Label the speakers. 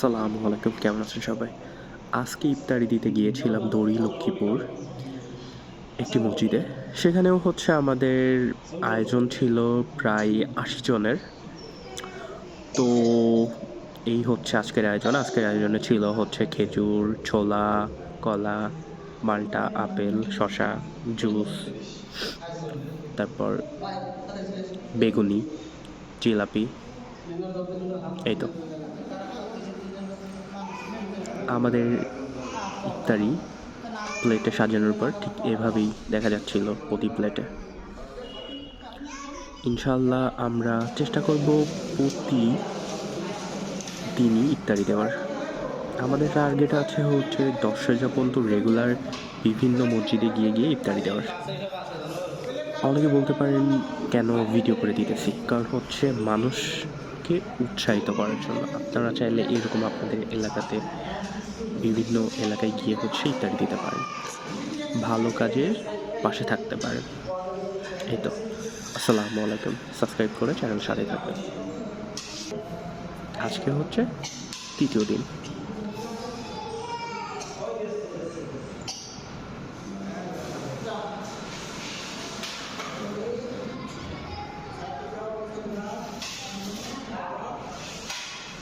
Speaker 1: সালাম আলাইকুম, কেমন আছেন সবাই? আজকে ইফতারি দিতে গিয়েছিলাম দড়ি লক্ষ্মীপুর একটি মসজিদে। সেখানেও হচ্ছে আমাদের আয়োজন ছিল প্রায় আশি জনের। তো এই হচ্ছে আজকের আয়োজন। আজকের আয়োজনে ছিল হচ্ছে খেজুর, ছোলা, কলা, মাল্টা, আপেল শশা জুস, তারপর বেগুনি, জিলাপি, এই তো। আমাদের ইফতারি প্লেটে সাজানোর পর ঠিক এভাবেই দেখা যাচ্ছিল প্রতি প্লেটে। ইনশাল্লাহ আমরা চেষ্টা করব প্রতি দিনই ইফতারি দেওয়ার। আমাদের টার্গেট আছে হচ্ছে দশ হাজার পর্যন্ত রেগুলার বিভিন্ন মসজিদে গিয়ে গিয়ে ইফতারি দেওয়ার। অনেকে বলতে পারেন কেন ভিডিও করে দিতেছি? কারণ হচ্ছে মানুষকে উৎসাহিত করার জন্য। আপনারা চাইলে এরকম আপনাদের এলাকাতে বিভিন্ন এলাকায় গিয়ে হচ্ছে ইত্যাদি দিতে পারেন। ভালো কাজের পাশে থাকতে পারেন। এই তো। আসসালামু আলাইকুম। সাবস্ক্রাইব করে চ্যানেল সাথে থাকবেন। আজকে হচ্ছে তৃতীয় দিন।